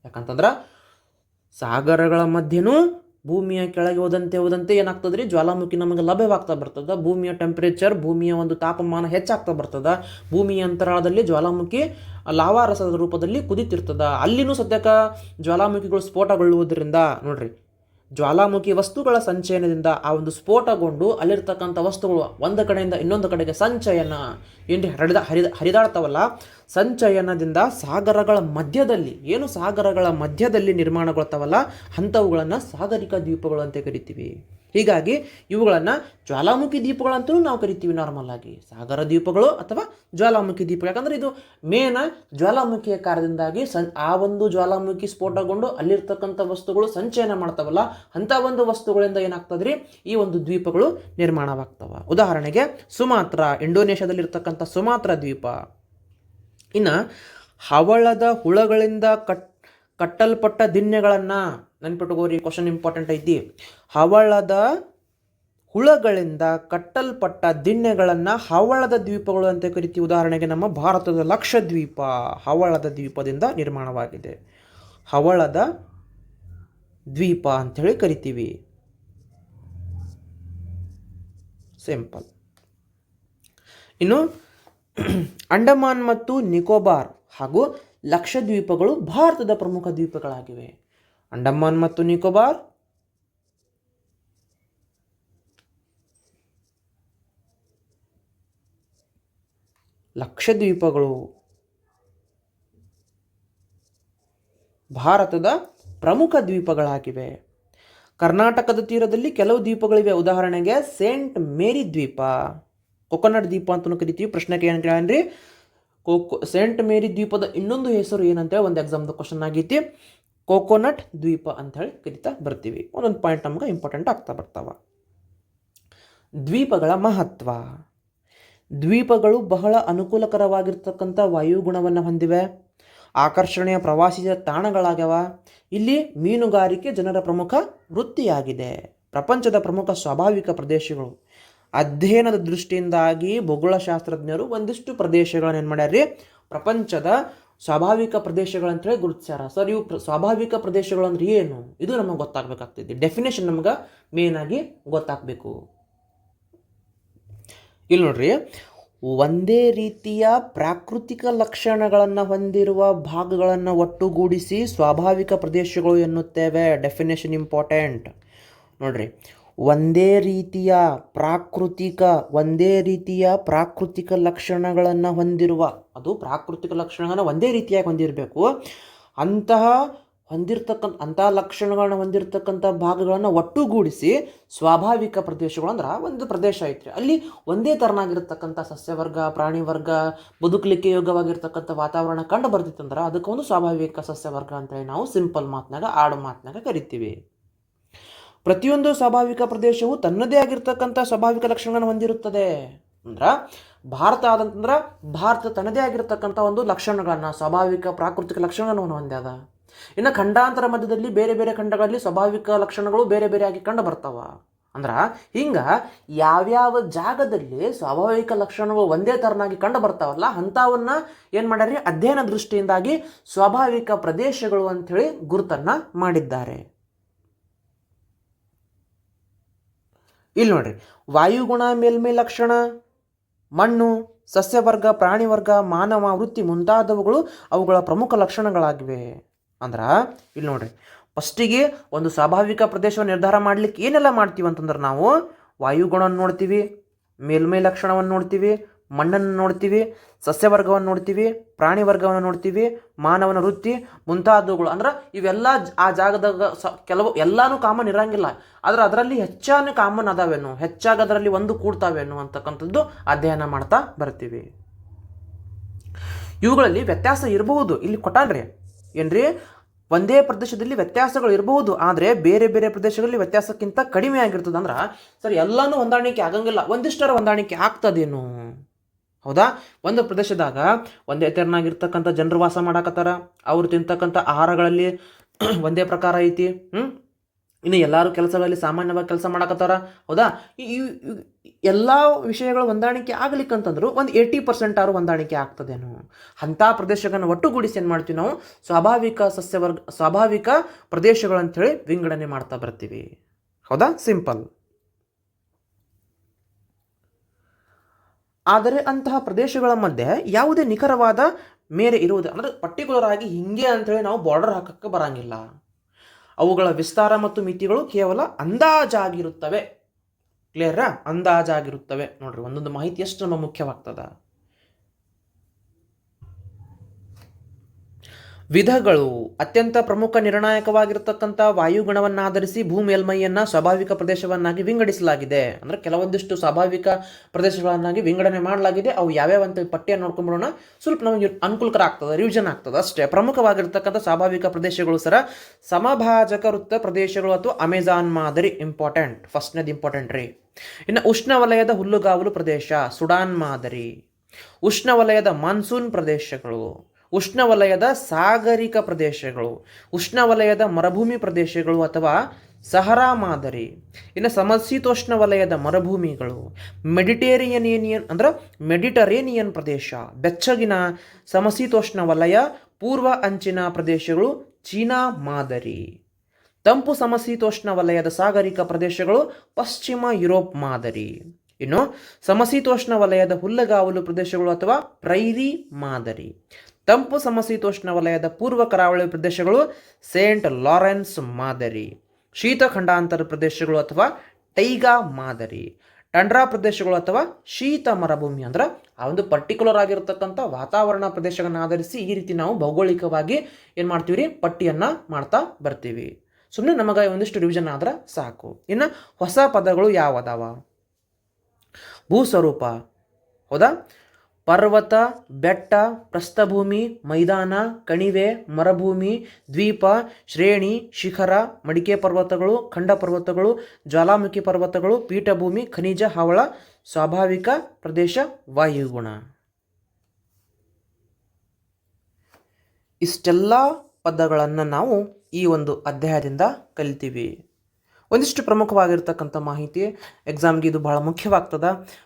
ಯಾಕಂತಂದ್ರೆ ಸಾಗರಗಳ ಮಧ್ಯನೂ ಭೂಮಿಯ ಕೆಳಗೆ ಹೋದಂತೆ ಹೋದಂತೆ ಏನಾಗ್ತದೆ ರೀ ಜ್ವಾಲಾಮುಖಿ ನಮಗೆ ಲಭ್ಯವಾಗ್ತಾ ಬರ್ತದೆ. ಭೂಮಿಯ ಟೆಂಪ್ರೇಚರ್ ಭೂಮಿಯ ಒಂದು ತಾಪಮಾನ ಹೆಚ್ಚಾಗ್ತಾ ಬರ್ತದೆ. ಭೂಮಿಯ ಅಂತರಾಳದಲ್ಲಿ ಜ್ವಾಲಾಮುಖಿ ಲಾವಾರಸದ ರೂಪದಲ್ಲಿ ಕುದಿತಿರ್ತದ. ಅಲ್ಲಿನೂ ಸದ್ಯಕ್ಕೆ ಜ್ವಾಲಾಮುಖಿಗಳು ಸ್ಫೋಟಗೊಳ್ಳುವುದರಿಂದ ನೋಡ್ರಿ ಜ್ವಾಲಾಮುಖಿ ವಸ್ತುಗಳ ಸಂಚಯನದಿಂದ ಆ ಒಂದು ಸ್ಫೋಟಗೊಂಡು ಅಲ್ಲಿರ್ತಕ್ಕಂಥ ವಸ್ತುಗಳು ಒಂದು ಕಡೆಯಿಂದ ಇನ್ನೊಂದು ಕಡೆಗೆ ಸಂಚಯನ ಏನು ಹರಿದ ಹರಿದ, ಹರಿದಾಡ್ತಾವಲ್ಲ, ಸಂಚಯನದಿಂದ ಸಾಗರಗಳ ಮಧ್ಯದಲ್ಲಿ, ಏನು ಸಾಗರಗಳ ಮಧ್ಯದಲ್ಲಿ ನಿರ್ಮಾಣಗೊಳ್ತಾವಲ್ಲ, ಅಂಥವುಗಳನ್ನು ಸಾಗರಿಕ ದ್ವೀಪಗಳು ಅಂತ ಕರಿತೀವಿ. ಹೀಗಾಗಿ ಇವುಗಳನ್ನು ಜ್ವಾಲಾಮುಖಿ ದೀಪಗಳಂತಲೂ ನಾವು ಕರಿತೀವಿ ನಾರ್ಮಲ್ ಆಗಿ. ಸಾಗರ ದ್ವೀಪಗಳು ಅಥವಾ ಜ್ವಾಲಾಮುಖಿ ದ್ವೀಪ ಯಾಕಂದರೆ ಇದು ಮೇನ ಜ್ವಾಲಾಮುಖಿಯ ಕಾರಣದಿಂದಾಗಿ ಸಂ ಆ ಒಂದು ಜ್ವಾಲಾಮುಖಿ ಸ್ಫೋಟಗೊಂಡು ಅಲ್ಲಿರ್ತಕ್ಕಂಥ ವಸ್ತುಗಳು ಸಂಚಯನ ಮಾಡ್ತಾವಲ್ಲ, ಅಂಥ ಒಂದು ವಸ್ತುಗಳಿಂದ ಏನಾಗ್ತದ್ರಿ? ಈ ಒಂದು ದ್ವೀಪಗಳು ನಿರ್ಮಾಣವಾಗ್ತವೆ. ಉದಾಹರಣೆಗೆ ಸುಮಾತ್ರ, ಇಂಡೋನೇಷ್ಯಾದಲ್ಲಿರ್ತಕ್ಕಂಥ ಸುಮಾತ್ರ ದ್ವೀಪ. ಇನ್ನು ಹವಳದ ಹುಳಗಳಿಂದ ಕಟ್ ಕಟ್ಟಲ್ಪಟ್ಟ ದಿನ್ನೆಗಳನ್ನು ನೆನ್ಪಿಟ್ಕೋರಿ ಕ್ವಶನ್ ಇಂಪಾರ್ಟೆಂಟ್ ಐತಿ. ಹವಳದ ಹುಳಗಳಿಂದ ಕಟ್ಟಲ್ಪಟ್ಟ ದಿಣ್ಣೆಗಳನ್ನು ಹವಳದ ದ್ವೀಪಗಳು ಅಂತ ಕರಿತೀವಿ. ಉದಾಹರಣೆಗೆ ನಮ್ಮ ಭಾರತದ ಲಕ್ಷದ್ವೀಪ ಹವಳದ ದ್ವೀಪದಿಂದ ನಿರ್ಮಾಣವಾಗಿದೆ. ಹವಳದ ದ್ವೀಪ ಅಂಥೇಳಿ ಕರಿತೀವಿ. ಸಿಂಪಲ್ ಇನ್ನು ಅಂಡಮಾನ್ ಮತ್ತು ನಿಕೋಬಾರ್ ಹಾಗೂ ಲಕ್ಷದ್ವೀಪಗಳು ಭಾರತದ ಪ್ರಮುಖ ದ್ವೀಪಗಳಾಗಿವೆ. ಅಂಡಮಾನ್ ಮತ್ತು ನಿಕೋಬಾರ್ ಲಕ್ಷದ್ವೀಪಗಳು. ಭಾರತದ ಪ್ರಮುಖ ದ್ವೀಪಗಳಾಗಿವೆ. ಕರ್ನಾಟಕದ ತೀರದಲ್ಲಿ ಕೆಲವು ದ್ವೀಪಗಳಿವೆ. ಉದಾಹರಣೆಗೆ ಸೇಂಟ್ ಮೇರಿ ದ್ವೀಪ. ಕೊಕೊನಟ್ ದ್ವೀಪ ಅಂತಲೂ ಕರಿತೀವಿ. ಪ್ರಶ್ನೆಗೆ ಏನು ಕೇಳನ್ರಿ. ಕೋಕೋ, ಸೇಂಟ್ ಮೇರಿ ದ್ವೀಪದ ಇನ್ನೊಂದು ಹೆಸರು ಏನಂತೇಳಿ ಒಂದು ಎಕ್ಸಾಮ್ದು ಕ್ವಶನ್ ಆಗೈತಿ. ಕೋಕೋನಟ್ ದ್ವೀಪ ಅಂಥೇಳಿ ಕರಿತಾ ಬರ್ತೀವಿ. ಒಂದೊಂದು ಪಾಯಿಂಟ್ ನಮ್ಗೆ ಇಂಪಾರ್ಟೆಂಟ್ ಆಗ್ತಾ ಬರ್ತಾವ. ದ್ವೀಪಗಳ ಮಹತ್ವ. ದ್ವೀಪಗಳು ಬಹಳ ಅನುಕೂಲಕರವಾಗಿರ್ತಕ್ಕಂಥ ವಾಯುಗುಣವನ್ನು ಹೊಂದಿವೆ. ಆಕರ್ಷಣೆಯ ಪ್ರವಾಸಿ ತಾಣಗಳಾಗ್ಯವ. ಇಲ್ಲಿ ಮೀನುಗಾರಿಕೆ ಜನರ ಪ್ರಮುಖ ವೃತ್ತಿಯಾಗಿದೆ. ಪ್ರಪಂಚದ ಪ್ರಮುಖ ಸ್ವಾಭಾವಿಕ ಪ್ರದೇಶಗಳು. ಅಧ್ಯಯನದ ದೃಷ್ಟಿಯಿಂದಾಗಿ ಭೂಗೋಳಶಾಸ್ತ್ರಜ್ಞರು ಒಂದಿಷ್ಟು ಪ್ರದೇಶಗಳನ್ನು ಏನು ಮಾಡ್ಯಾರ್ರಿ? ಪ್ರಪಂಚದ ಸ್ವಾಭಾವಿಕ ಪ್ರದೇಶಗಳಂತೇಳಿ ಗುರುತಿಸ್ಯಾರ. ಸರ್ ಇವು ಪ್ರ- ಸ್ವಾಭಾವಿಕ ಪ್ರದೇಶಗಳು ಅಂದ್ರೆ ಏನು? ಇದು ನಮಗೆ ಗೊತ್ತಾಗಬೇಕಾಗ್ತೈತಿ. ಡೆಫಿನೇಷನ್ ನಮ್ಗೆ ಮೇನ್ ಆಗಿ ಗೊತ್ತಾಗಬೇಕು. ಇಲ್ಲಿ ನೋಡ್ರಿ, ಒಂದೇ ರೀತಿಯ ಪ್ರಾಕೃತಿಕ ಲಕ್ಷಣಗಳನ್ನು ಹೊಂದಿರುವ ಭಾಗಗಳನ್ನು ಒಟ್ಟುಗೂಡಿಸಿ ಸ್ವಾಭಾವಿಕ ಪ್ರದೇಶಗಳು ಎನ್ನುತ್ತೇವೆ. ಡೆಫಿನೇಷನ್ ಇಂಪಾರ್ಟೆಂಟ್ ನೋಡ್ರಿ ಒಂದೇ ರೀತಿಯ ಪ್ರಾಕೃತಿಕ, ಒಂದೇ ರೀತಿಯ ಪ್ರಾಕೃತಿಕ ಲಕ್ಷಣಗಳನ್ನು ಹೊಂದಿರುವ, ಅದು ಪ್ರಾಕೃತಿಕ ಲಕ್ಷಣಗಳನ್ನು ಒಂದೇ ರೀತಿಯಾಗಿ ಹೊಂದಿರಬೇಕು. ಅಂತಹ ಹೊಂದಿರ್ತಕ್ಕಂಥ, ಅಂತಹ ಲಕ್ಷಣಗಳನ್ನ ಹೊಂದಿರತಕ್ಕಂಥ ಭಾಗಗಳನ್ನು ಒಟ್ಟುಗೂಡಿಸಿ ಸ್ವಾಭಾವಿಕ ಪ್ರದೇಶಗಳು ಅಂದ್ರೆ ಒಂದು ಪ್ರದೇಶ ಐತ್ರಿ. ಅಲ್ಲಿ ಒಂದೇ ಥರನಾಗಿರ್ತಕ್ಕಂಥ ಸಸ್ಯವರ್ಗ ಪ್ರಾಣಿ ವರ್ಗ ಬದುಕಲಿಕ್ಕೆ ಯೋಗ್ಯವಾಗಿರ್ತಕ್ಕಂಥ ವಾತಾವರಣ ಕಂಡು ಬರ್ತಿತ್ತಂದ್ರೆ ಅದಕ್ಕೆ ಒಂದು ಸ್ವಾಭಾವಿಕ ಸಸ್ಯವರ್ಗ ಅಂತೇಳಿ ನಾವು ಸಿಂಪಲ್ ಮಾತಿನಾಗ ಆಡು ಮಾತಿನಾಗ ಕರಿತೀವಿ. ಪ್ರತಿಯೊಂದು ಸ್ವಾಭಾವಿಕ ಪ್ರದೇಶವು ತನ್ನದೇ ಆಗಿರ್ತಕ್ಕಂಥ ಸ್ವಾಭಾವಿಕ ಲಕ್ಷಣಗಳನ್ನು ಹೊಂದಿರುತ್ತದೆ. ಅಂದ್ರೆ ಭಾರತ ಆದಂತಂದ್ರೆ ಭಾರತ ತನ್ನದೇ ಆಗಿರ್ತಕ್ಕಂಥ ಒಂದು ಲಕ್ಷಣಗಳನ್ನು, ಸ್ವಾಭಾವಿಕ ಪ್ರಾಕೃತಿಕ ಲಕ್ಷಣಗಳನ್ನು ಹೊಂದ್ಯದ. ಇನ್ನು ಖಂಡಾಂತರ ಮಧ್ಯದಲ್ಲಿ ಬೇರೆ ಬೇರೆ ಖಂಡಗಳಲ್ಲಿ ಸ್ವಾಭಾವಿಕ ಲಕ್ಷಣಗಳು ಬೇರೆ ಬೇರೆ ಆಗಿ ಕಂಡು ಬರ್ತಾವ. ಅಂದ್ರೆ ಹಿಂಗೆ ಯಾವ್ಯಾವ ಜಾಗದಲ್ಲಿ ಸ್ವಾಭಾವಿಕ ಲಕ್ಷಣಗಳು ಒಂದೇ ಥರನಾಗಿ ಕಂಡು ಬರ್ತಾವಲ್ಲ, ಅಂಥವನ್ನ ಏನು ಮಾಡ್ಯಾರಿ? ಅಧ್ಯಯನ ದೃಷ್ಟಿಯಿಂದಾಗಿ ಸ್ವಾಭಾವಿಕ ಪ್ರದೇಶಗಳು ಅಂಥೇಳಿ ಗುರುತನ್ನ ಮಾಡಿದ್ದಾರೆ. ಇಲ್ಲಿ ನೋಡ್ರಿ, ವಾಯುಗುಣ, ಮೇಲ್ಮೈ ಲಕ್ಷಣ, ಮಣ್ಣು, ಸಸ್ಯವರ್ಗ, ಪ್ರಾಣಿವರ್ಗ, ಮಾನವ, ವೃತ್ತಿ ಮುಂತಾದವುಗಳು ಅವುಗಳ ಪ್ರಮುಖ ಲಕ್ಷಣಗಳಾಗಿವೆ. ಅಂದ್ರೆ, ಇಲ್ಲಿ ನೋಡ್ರಿ, ಫಸ್ಟಿಗೆ ಒಂದು ಸ್ವಾಭಾವಿಕ ಪ್ರದೇಶವನ್ನು ನಿರ್ಧಾರ ಮಾಡ್ಲಿಕ್ಕೆ ಏನೆಲ್ಲ ಮಾಡ್ತೀವಿ ಅಂತಂದ್ರೆ ನಾವು ವಾಯುಗುಣವನ್ನು ನೋಡ್ತೀವಿ, ಮೇಲ್ಮೈ ಲಕ್ಷಣವನ್ನು ನೋಡ್ತೀವಿ ಮಣ್ಣನ್ನು ನೋಡ್ತೀವಿ, ಸಸ್ಯವರ್ಗವನ್ನು ನೋಡ್ತೀವಿ ಪ್ರಾಣಿ ವರ್ಗವನ್ನು ನೋಡ್ತೀವಿ, ಮಾನವನ ವೃತ್ತಿ ಮುಂತಾದವುಗಳು. ಅಂದ್ರೆ ಇವೆಲ್ಲ ಆ ಜಾಗದಾಗ ಸ ಕೆಲವು ಎಲ್ಲಾನು ಕಾಮನ್ ಇರಂಗಿಲ್ಲ ಆದ್ರೆ ಅದರಲ್ಲಿ ಹೆಚ್ಚಾನು ಕಾಮನ್ ಅದಾವೇನು? ಹೆಚ್ಚಾಗಿ ಅದರಲ್ಲಿ ಒಂದು ಕೂಡ್ತಾವೇನು ಅಂತಕ್ಕಂಥದ್ದು ಅಧ್ಯಯನ ಮಾಡ್ತಾ ಬರ್ತೀವಿ. ಇವುಗಳಲ್ಲಿ ವ್ಯತ್ಯಾಸ ಇರಬಹುದು. ಇಲ್ಲಿ ಕೊಟ್ಟಾನ್ರಿ. ಏನ್ರಿ? ಒಂದೇ ಪ್ರದೇಶದಲ್ಲಿ ವ್ಯತ್ಯಾಸಗಳು ಇರಬಹುದು. ಆದರೆ ಬೇರೆ ಬೇರೆ ಪ್ರದೇಶಗಳಲ್ಲಿ ವ್ಯತ್ಯಾಸಕ್ಕಿಂತ ಕಡಿಮೆ ಆಗಿರ್ತದೆ. ಅಂದ್ರೆ ಸರ್, ಎಲ್ಲಾನು ಹೊಂದಾಣಿಕೆ ಆಗಂಗಿಲ್ಲ. ಒಂದಿಷ್ಟರ ಹೊಂದಾಣಿಕೆ ಆಗ್ತದೇನು? ಹೌದಾ? ಒಂದು ಪ್ರದೇಶದಾಗ ಒಂದೇ ತೆರನಾಗಿರ್ತಕ್ಕಂಥ ಜನರು ವಾಸ ಮಾಡಾಕತ್ತಾರ. ಅವ್ರು ತಿಂತಕ್ಕಂಥ ಆಹಾರಗಳಲ್ಲಿ <clears throat> ಒಂದೇ ಪ್ರಕಾರ ಐತಿ. ಹ್ಞೂ ಇನ್ನು ಎಲ್ಲರೂ ಕೆಲಸಗಳಲ್ಲಿ ಸಾಮಾನ್ಯವಾಗಿ ಕೆಲಸ ಮಾಡಾಕತ್ತಾರ. ಹೌದಾ? ಈ ಎಲ್ಲ ವಿಷಯಗಳು ಹೊಂದಾಣಿಕೆ ಆಗ್ಲಿಕ್ಕಂತಂದ್ರು ಒಂದು ಏಯ್ಟಿ ಪರ್ಸೆಂಟ್ ಆರು ಹೊಂದಾಣಿಕೆ ಆಗ್ತದೇನು. ಅಂಥ ಪ್ರದೇಶಗಳನ್ನು ಒಟ್ಟುಗೂಡಿಸಿ ಏನು ಮಾಡ್ತೀವಿ ನಾವು? ಸ್ವಾಭಾವಿಕ ಸಸ್ಯವರ್ಗ, ಸ್ವಾಭಾವಿಕ ಪ್ರದೇಶಗಳು ಹೇಳಿ ವಿಂಗಡಣೆ ಮಾಡ್ತಾ ಬರ್ತೀವಿ. ಹೌದಾ? ಸಿಂಪಲ್ ಆದರೆ ಅಂತಹ ಪ್ರದೇಶಗಳ ಮಧ್ಯೆ ಯಾವುದೇ ನಿಖರವಾದ ಮೇರೆ ಇರುವುದು, ಅಂದರೆ ಪರ್ಟಿಕ್ಯುಲರ್ ಆಗಿ ಹಿಂಗೆ ಅಂಥೇಳಿ ನಾವು ಬಾರ್ಡರ್ ಹಾಕಕ್ಕೆ ಬರಂಗಿಲ್ಲ. ಅವುಗಳ ವಿಸ್ತಾರ ಮತ್ತು ಮಿತಿಗಳು ಕೇವಲ ಅಂದಾಜಾಗಿರುತ್ತವೆ. ಕ್ಲಿಯರಾ ಅಂದಾಜಾಗಿರುತ್ತವೆ. ನೋಡ್ರಿ, ಒಂದೊಂದು ಮಾಹಿತಿ ಎಷ್ಟು ನಮ್ಮ ಮುಖ್ಯವಾಗ್ತದ? ವಿಧಗಳು ಅತ್ಯಂತ ಪ್ರಮುಖ ನಿರ್ಣಾಯಕವಾಗಿರತಕ್ಕಂಥ ವಾಯುಗುಣವನ್ನಾಧರಿಸಿ ಭೂ ಮೇಲ್ಮೈಯನ್ನು ಸ್ವಾಭಾವಿಕ ಪ್ರದೇಶವನ್ನಾಗಿ ವಿಂಗಡಿಸಲಾಗಿದೆ. ಅಂದ್ರೆ ಕೆಲವೊಂದಿಷ್ಟು ಸ್ವಾಭಾವಿಕ ಪ್ರದೇಶಗಳನ್ನಾಗಿ ವಿಂಗಡಣೆ ಮಾಡಲಾಗಿದೆ. ಅವು ಯಾವ್ಯಾವ ಅಂತ ಪಟ್ಟಿಯನ್ನು ನೋಡ್ಕೊಂಡ್ಬಿಡೋಣ. ಸ್ವಲ್ಪ ನಮಗೆ ಅನುಕೂಲಕರ ಆಗ್ತದೆ ರಿವಿಷನ್ ಆಗ್ತದೆ. ಅಷ್ಟೇ. ಪ್ರಮುಖವಾಗಿರ್ತಕ್ಕಂಥ ಸ್ವಾಭಾವಿಕ ಪ್ರದೇಶಗಳು ಸರ, ಸಮಭಾಜಕ ವೃತ್ತ ಪ್ರದೇಶಗಳು ಅಥವಾ ಅಮೆಜಾನ್ ಮಾದರಿ ಇಂಪಾರ್ಟೆಂಟ್ ಫಸ್ಟ್ನೇದು ಇಂಪಾರ್ಟೆಂಟ್ ರೀ. ಇನ್ನು ಉಷ್ಣವಲಯದ ಹುಲ್ಲುಗಾವಲು ಪ್ರದೇಶ, ಸುಡಾನ್ ಮಾದರಿ. ಉಷ್ಣವಲಯದ ಮಾನ್ಸೂನ್ ಪ್ರದೇಶಗಳು. ಉಷ್ಣವಲಯದ ಸಾಗರಿಕ ಪ್ರದೇಶಗಳು, ಉಷ್ಣವಲಯದ ಮರುಭೂಮಿ ಪ್ರದೇಶಗಳು ಅಥವಾ ಸಹರಾ ಮಾದರಿ, ಇನ್ನು ಸಮಶೀತೋಷ್ಣ ವಲಯದ ಮರುಭೂಮಿಗಳು, ಮೆಡಿಟೇರಿಯನೇನಿಯನ್ ಅಂದ್ರೆ ಮೆಡಿಟರೇನಿಯನ್ ಪ್ರದೇಶ, ಬೆಚ್ಚಗಿನ ಸಮಶೀತೋಷ್ಣ ವಲಯ ಪೂರ್ವ ಅಂಚಿನ ಪ್ರದೇಶಗಳು ಚೀನಾ ಮಾದರಿ. ತಂಪು ಸಮಶೀತೋಷ್ಣ ವಲಯದ ಸಾಗರಿಕ ಪ್ರದೇಶಗಳು ಪಶ್ಚಿಮ ಯುರೋಪ್ ಮಾದರಿ. ಇನ್ನು ಸಮಶೀತೋಷ್ಣ ವಲಯದ ಹುಲ್ಲಗಾವಲು ಪ್ರದೇಶಗಳು ಅಥವಾ ಪ್ರೈರಿ ಮಾದರಿ. ತಂಪು ಸಮಶೀತೋಷ್ಣ ವಲಯದ ಪೂರ್ವ ಕರಾವಳಿ ಪ್ರದೇಶಗಳು ಸೇಂಟ್ ಲಾರೆನ್ಸ್ ಮಾದರಿ, ಶೀತ ಖಂಡಾಂತರ ಪ್ರದೇಶಗಳು ಅಥವಾ ಟೈಗಾ ಮಾದರಿ, ಟಂಡ್ರಾ ಪ್ರದೇಶಗಳು ಅಥವಾ ಶೀತ ಮರಭೂಮಿ ಅಂದ್ರೆ ಆ ಒಂದು ಪರ್ಟಿಕ್ಯುಲರ್ ಆಗಿರತಕ್ಕಂಥ ವಾತಾವರಣ ಪ್ರದೇಶಗಳನ್ನು ಆಧರಿಸಿ ಈ ರೀತಿ ನಾವು ಭೌಗೋಳಿಕವಾಗಿ ಏನು ಮಾಡ್ತೀವಿ ರೀ ಪಟ್ಟಿಯನ್ನು ಮಾಡ್ತಾ ಬರ್ತೀವಿ. ಸುಮ್ಮನೆ ನಮಗೆ ಒಂದಿಷ್ಟು ರಿವಿಷನ್ ಆದ್ರೆ ಸಾಕು. ಇನ್ನು ಹೊಸ ಪದಗಳು ಯಾವದಾವ? ಭೂಸ್ವರೂಪ. ಹೌದಾ? ಪರ್ವತ, ಬೆಟ್ಟ, ಪ್ರಸ್ಥಭೂಮಿ, ಮೈದಾನ, ಕಣಿವೆ, ಮರಭೂಮಿ, ದ್ವೀಪ, ಶ್ರೇಣಿ, ಶಿಖರ, ಮಡಿಕೆ ಪರ್ವತಗಳು, ಖಂಡ ಪರ್ವತಗಳು, ಜ್ವಾಲಾಮುಖಿ ಪರ್ವತಗಳು, ಪೀಠಭೂಮಿ, ಖನಿಜ, ಹವಳ, ಸ್ವಾಭಾವಿಕ ಪ್ರದೇಶ, ವಾಯುಗುಣ. ಇಷ್ಟೆಲ್ಲ ಪದಗಳನ್ನು ನಾವು ಈ ಒಂದು ಅಧ್ಯಾಯದಿಂದ ಕಲಿತೀವಿ. ಒಂದಿಷ್ಟು ಪ್ರಮುಖವಾಗಿರ್ತಕ್ಕಂಥ ಮಾಹಿತಿ. ಎಕ್ಸಾಮ್ಗೆ ಇದು ಬಹಳ ಮುಖ್ಯವಾಗ್ತದ.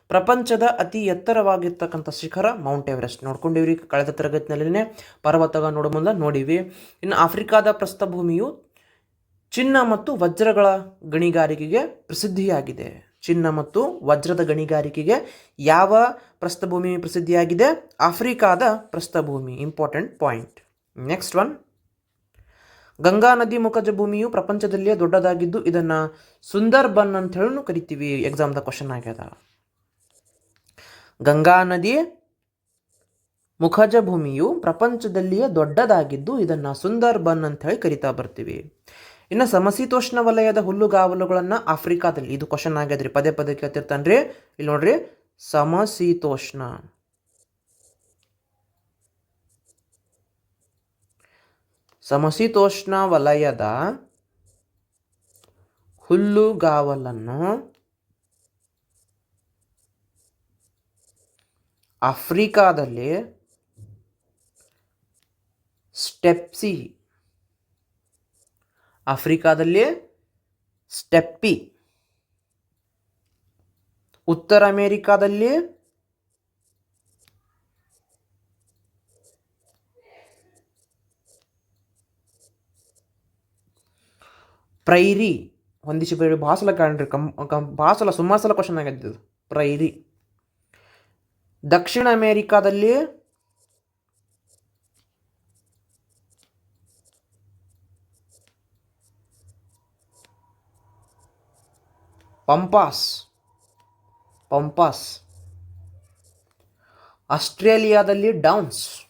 ಪ್ರಪಂಚದ ಅತಿ ಎತ್ತರವಾಗಿರ್ತಕ್ಕಂಥ ಶಿಖರ ಮೌಂಟ್ ಎವರೆಸ್ಟ್ ನೋಡ್ಕೊಂಡಿವ್ರಿ, ಕಳೆದ ತರಗತಿನಲ್ಲಿನೇ ಪರ್ವತಗ ನೋಡೋ ಮುಂದೆ ನೋಡಿವಿ. ಇನ್ನು ಆಫ್ರಿಕಾದ ಪ್ರಸ್ಥಭೂಮಿಯು ಚಿನ್ನ ಮತ್ತು ವಜ್ರಗಳ ಗಣಿಗಾರಿಕೆಗೆ ಪ್ರಸಿದ್ಧಿಯಾಗಿದೆ. ಚಿನ್ನ ಮತ್ತು ವಜ್ರದ ಗಣಿಗಾರಿಕೆಗೆ ಯಾವ ಪ್ರಸ್ಥಭೂಮಿ ಪ್ರಸಿದ್ಧಿಯಾಗಿದೆ? ಆಫ್ರಿಕಾದ ಪ್ರಸ್ಥಭೂಮಿ. Important point next one Ganga ನದಿ ಮುಖಜ ಭೂಮಿಯು ಪ್ರಪಂಚದಲ್ಲಿಯೇ ದೊಡ್ಡದಾಗಿದ್ದು ಇದನ್ನು ಸುಂದರ್ಬನ್ ಅಂತ ಹೇಳಿ ಕರಿತೀವಿ ಎಕ್ಸಾಮ್ದ ಕ್ವಶನ್ ಆಗ್ಯದ. ಗಂಗಾ ನದಿ ಮುಖಜ ಭೂಮಿಯು ಪ್ರಪಂಚದಲ್ಲಿಯೇ ದೊಡ್ಡದಾಗಿದ್ದು ಇದನ್ನು ಸುಂದರ್ಬನ್ ಅಂತ ಹೇಳಿ ಕರಿತಾ ಬರ್ತೀವಿ. ಇನ್ನು ಸಮಶೀತೋಷ್ಣ ವಲಯದ ಹುಲ್ಲುಗಾವಲುಗಳನ್ನು ಆಫ್ರಿಕಾದಲ್ಲಿ, ಇದು ಕ್ವಶನ್ ಆಗ್ಯದ್ರಿ, ಪದೇ ಪದೇ ಕೇಳ್ತಿರ್ತಾನ್ರಿ. ಇಲ್ಲಿ ನೋಡ್ರಿ ಸಮಶೀತೋಷ್ಣ. ಸಮಶೀತೋಷ್ಣ ವಲಯದ ಹುಲ್ಲುಗಾವಲನ್ನು ಆಫ್ರಿಕಾದಲ್ಲಿ ಸ್ಟೆಪ್ಸಿ ಆಫ್ರಿಕಾದಲ್ಲಿ ಸ್ಟೆಪ್ಪಿ ಉತ್ತರ ಅಮೇರಿಕಾದಲ್ಲಿ ಪ್ರೈರಿ. ಒಂದಿಷ್ಟು ಬೇರೆ ಭಾಸಲ ಕಾಣ್ರಿ. ಕಂ ಕಂ ಭಾಸಲ ಸುಮಾಸಲ ಕ್ವಶನ್ ಆಗಿದ್ದು ಪ್ರೈರಿ. ದಕ್ಷಿಣ ಅಮೇರಿಕಾದಲ್ಲಿ ಪಂಪಾಸ್. ಪಂಪಾಸ್. ಆಸ್ಟ್ರೇಲಿಯಾದಲ್ಲಿ ಡೌನ್ಸ್.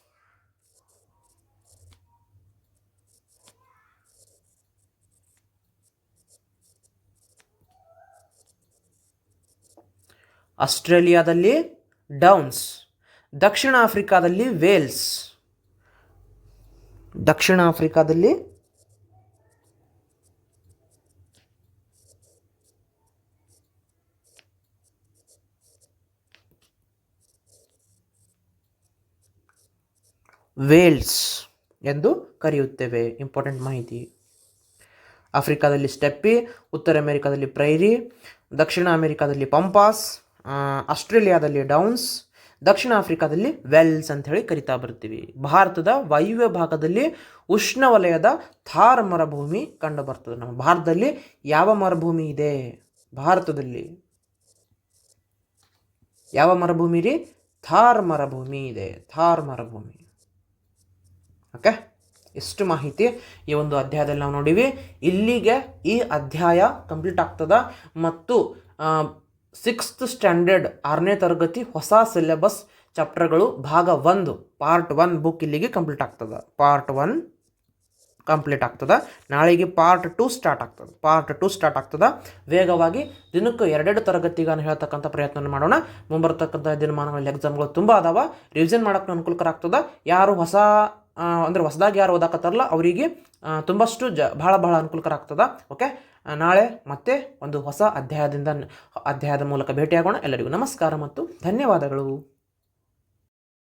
ಆಸ್ಟ್ರೇಲಿಯಾದಲ್ಲಿ ಡೌನ್ಸ್, ದಕ್ಷಿಣ ಆಫ್ರಿಕಾದಲ್ಲಿ ವೇಲ್ಸ್. ದಕ್ಷಿಣ ಆಫ್ರಿಕಾದಲ್ಲಿ ವೇಲ್ಸ್ ಎಂದು ಕರೆಯುತ್ತೇವೆ. ಇಂಪಾರ್ಟೆಂಟ್ ಮಾಹಿತಿ. ಆಫ್ರಿಕಾದಲ್ಲಿ ಸ್ಟೆಪ್ಪಿ, ಉತ್ತರ ಅಮೆರಿಕಾದಲ್ಲಿ ಪ್ರೈರಿ, ದಕ್ಷಿಣ ಅಮೆರಿಕಾದಲ್ಲಿ ಪಂಪಾಸ್ ಆಸ್ಟ್ರೇಲಿಯಾದಲ್ಲಿ ಡೌನ್ಸ್, ದಕ್ಷಿಣ ಆಫ್ರಿಕಾದಲ್ಲಿ ವೆಲ್ಸ್ ಅಂತ ಹೇಳಿ ಕರಿತಾ ಬರ್ತೀವಿ. ಭಾರತದ ವಾಯುವ್ಯ ಭಾಗದಲ್ಲಿ ಉಷ್ಣವಲಯದ ಥಾರ್ ಮರುಭೂಮಿ ಕಂಡು ಬರ್ತದೆ. ನಮ್ಮ ಭಾರತದಲ್ಲಿ ಯಾವ ಮರುಭೂಮಿ ಇದೆ? ಭಾರತದಲ್ಲಿ ಯಾವ ಮರುಭೂಮಿ ರೀ? ಥಾರ್ ಮರುಭೂಮಿ ಇದೆ. ಥಾರ್ ಮರುಭೂಮಿ. ಓಕೆ? ಎಷ್ಟು ಮಾಹಿತಿ ಈ ಒಂದು ಅಧ್ಯಾಯದಲ್ಲಿ ನಾವು ನೋಡಿವಿ. ಇಲ್ಲಿಗೆ ಈ ಅಧ್ಯಾಯ ಕಂಪ್ಲೀಟ್ ಆಗ್ತದ ಮತ್ತು ಸಿಕ್ಸ್ತ್ ಸ್ಟ್ಯಾಂಡರ್ಡ್ ಆರನೇ ತರಗತಿ ಹೊಸ ಸಿಲೆಬಸ್ ಚಾಪ್ಟರ್ಗಳು ಭಾಗ ಒಂದು, ಪಾರ್ಟ್ ಒನ್ ಬುಕ್ ಇಲ್ಲಿಗೆ ಕಂಪ್ಲೀಟ್ ಆಗ್ತದೆ. ಪಾರ್ಟ್ ಒನ್ ಕಂಪ್ಲೀಟ್ ಆಗ್ತದೆ. ನಾಳೆಗೆ ಪಾರ್ಟ್ ಟು ಸ್ಟಾರ್ಟ್ ಆಗ್ತದೆ. ಪಾರ್ಟ್ ಟು ಸ್ಟಾರ್ಟ್ ಆಗ್ತದೆ. ವೇಗವಾಗಿ ದಿನಕ್ಕೆ ಎರಡೆರಡು ತರಗತಿಗಾನ ಹೇಳ್ತಕ್ಕಂಥ ಪ್ರಯತ್ನ ಮಾಡೋಣ. ಮುಂಬರ್ತಕ್ಕಂಥ ದಿನಮಾನಗಳಲ್ಲಿ ಎಕ್ಸಾಮ್ಗಳು ತುಂಬ ಅದಾವ. ರಿವಿಷನ್ ಮಾಡೋಕ್ಕೆ ಅನುಕೂಲಕರ ಆಗ್ತದೆ ಯಾರು ಹೊಸ ಅಂದ್ರೆ ಹೊಸದಾಗಿ ಯಾರು ಓದಾಕತ್ತಾರಲ್ಲ, ಅವರಿಗೆ ತುಂಬಷ್ಟು ಜ, ಭಾಳ ಭಾಳ ಅನುಕೂಲಕರ ಆಗ್ತದೆ ಓಕೆ ನಾಳೆ ಮತ್ತೆ ಒಂದು ಹೊಸ ಅಧ್ಯಾಯದಿಂದ ಅಧ್ಯಾಯದ ಮೂಲಕ ಭೇಟಿಯಾಗೋಣ. ಎಲ್ಲರಿಗೂ ನಮಸ್ಕಾರ ಮತ್ತು ಧನ್ಯವಾದಗಳು.